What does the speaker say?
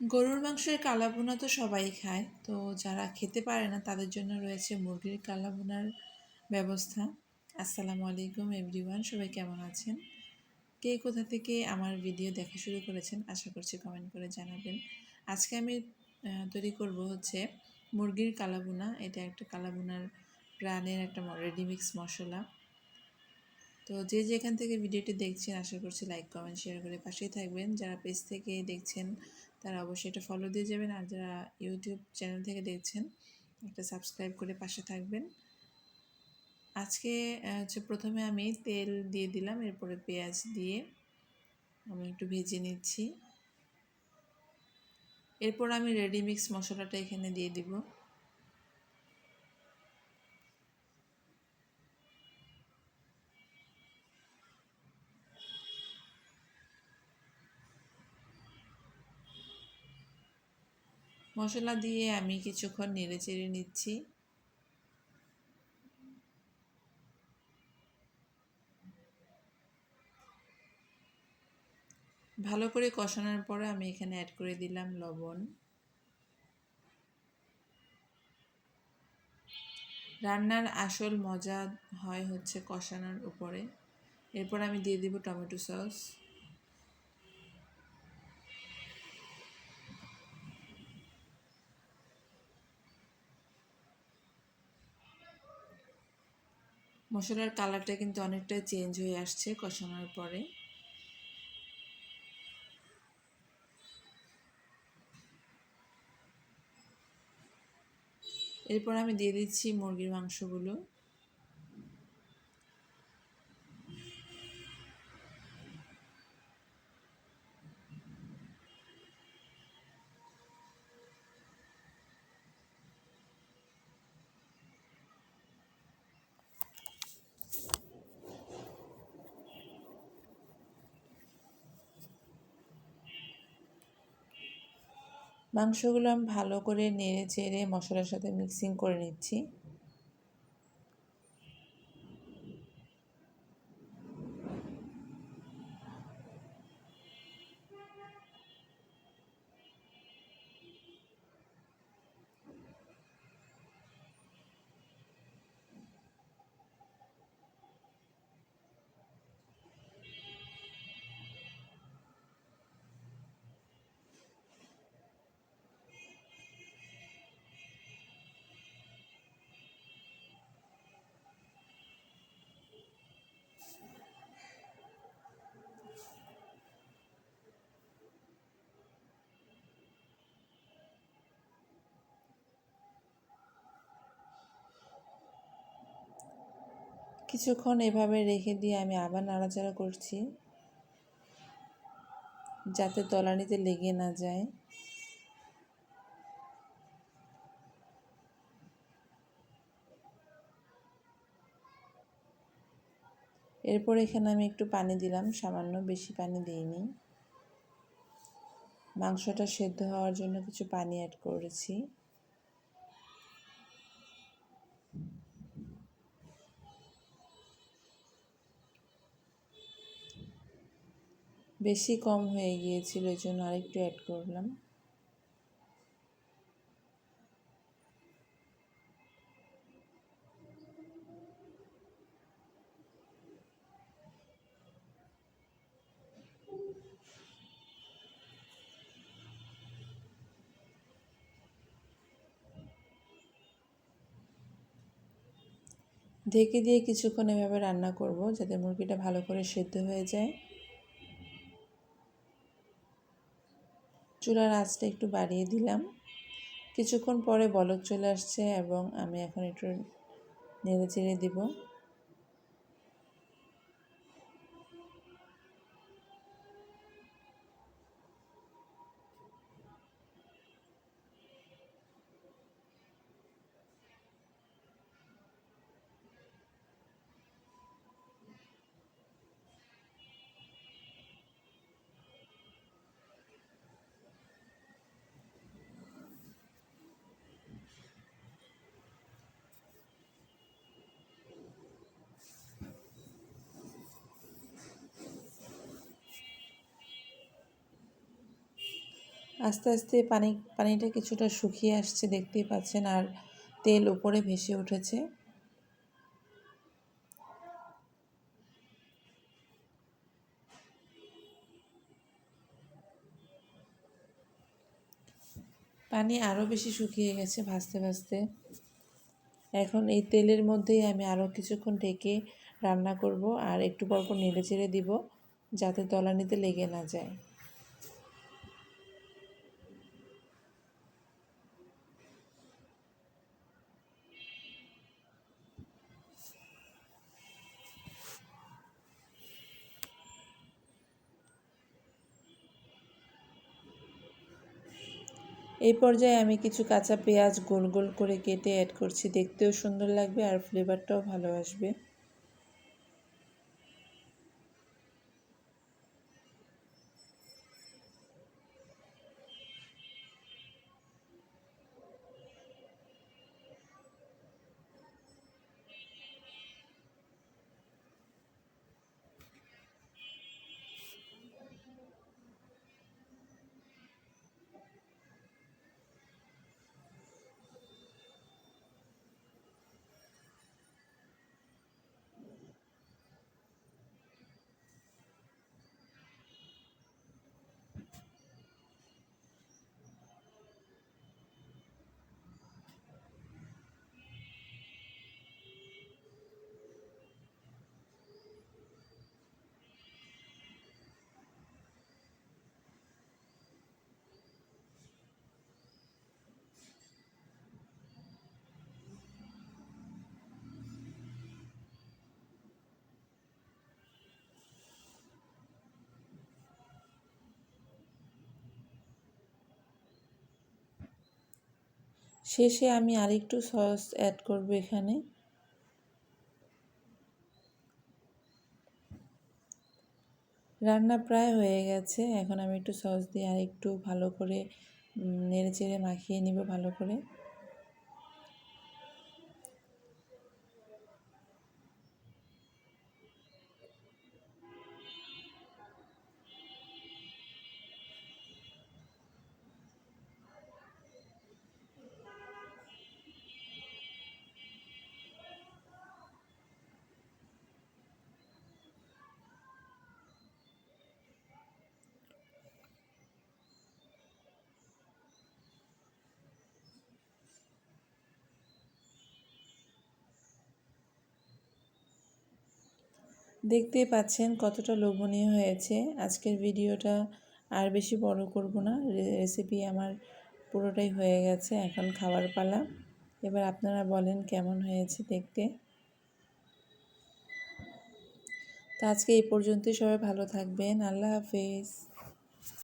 গরুর মাংসের কালাভুনা তো সবাই খায়। তো যারা খেতে পারে না, তাদের জন্য রয়েছে মুরগির কালাভুনার ব্যবস্থা। আসসালামু আলাইকুম এভরিওয়ান, সবাই কেমন আছেন? কে কোথা থেকে আমার ভিডিও দেখা শুরু করেছেন, আশা করছি কমেন্ট করে জানাবেন। আজকে আমি তৈরি করব হচ্ছে মুরগির কালাভুনা। এটা একটা কালাভুনার প্রাণের একটা রেডিমিক্স মশলা। তো যে যেখান থেকে ভিডিওটি দেখছেন, আশা করছি লাইক কমেন্ট শেয়ার করে পাশেই থাকবেন। যারা পেজ থেকে দেখছেন তারা অবশ্যই এটা ফলো দিয়ে যাবেন। আর যারা ইউটিউব চ্যানেল থেকে দেখছেন, একটা সাবস্ক্রাইব করে পাশে থাকবেন। আজকে হচ্ছে প্রথমে আমি তেল দিয়ে দিলাম, এরপরে পেঁয়াজ দিয়ে আমি একটু ভেজে নিচ্ছি। এরপর আমি রেডিমিক্স মশলাটা এখানে দিয়ে দিব। মশলা দিয়ে আমি কিছুক্ষণ নেড়ে চেড়ে নিচ্ছি। ভালো করে কষানোর পরে আমি এখানে অ্যাড করে দিলাম লবণ। রান্নার আসল মজা হয় হচ্ছে কষানোর উপরে। এরপর আমি দিয়ে দিব টমেটো সস। মশলার কালারটা কিন্তু অনেকটা চেঞ্জ হয়ে আসছে কষানোর পরে। এরপর আমি দিয়ে দিচ্ছি মুরগির মাংসগুলো। মাংসগুলো আমি ভালো করে নেড়ে চেড়ে মশলার সাথে মিক্সিং করে নিচ্ছি। কিছুক্ষণ এভাবে রেখে দিয়ে আমি আবার নাড়াচাড়া করছি, যাতে তলানিতে লেগে না যায়। এরপর এখানে আমি একটু পানি দিলাম, সামান্য বেশি পানি দিইনি। মাংসটা সেদ্ধ হওয়ার জন্য কিছু পানি অ্যাড করেছি। বেশি কম হয়ে গিয়েছিল, এই জন্য আরেকটু অ্যাড করলাম। ঢেকে দিয়ে কিছুক্ষণ এভাবে রান্না করব, যাতে মুরগিটা ভালো করে সেদ্ধ হয়ে যায়। চুলার আঁচটা একটু বাড়িয়ে দিলাম। কিছুক্ষণ পরে বলক চলে আসছে এবং আমি এখন একটু নেড়ে চেড়ে দিব। আস্তে আস্তে পানি, পানিটা কিছুটা শুকিয়ে আসছে দেখতেই পাচ্ছেন আর তেল উপরে ভেসে উঠেছে। পানি আরও বেশি শুকিয়ে গেছে ভাজতে ভাজতে এখন এই তেলের মধ্যেই আমি আরও কিছুক্ষণ ঢেকে রান্না করব আর একটু পর পর নেড়ে চেড়ে দিব যাতে তলানিতে লেগে না যায়। এই পর্যায়ে আমি কিছু কাঁচা পেঁয়াজ গোল গোল করে কেটে অ্যাড করছি। দেখতেও সুন্দর লাগবে আর ফ্লেভারটাও ভালো আসবে। শেষে আমি আরেকটু সস অ্যাড করব এখানে। রান্না প্রায় হয়ে গেছে, এখন আমি একটু সস দিয়ে আর একটু ভালো করে নেড়ে চেড়ে মাখিয়ে নিব ভালো করে। দেখতেই পাচ্ছেন কতটা লোভনীয় হয়েছে। আজকের ভিডিওটা আর বেশি বড় করব না। রেসিপি আমার পুরোটাই হয়ে গেছে, এখন খাবার পালা। এবার আপনারা বলেন কেমন হয়েছে দেখতে। তো আজকে এই পর্যন্তই, সবাই ভালো থাকবেন। আল্লাহ হাফেজ।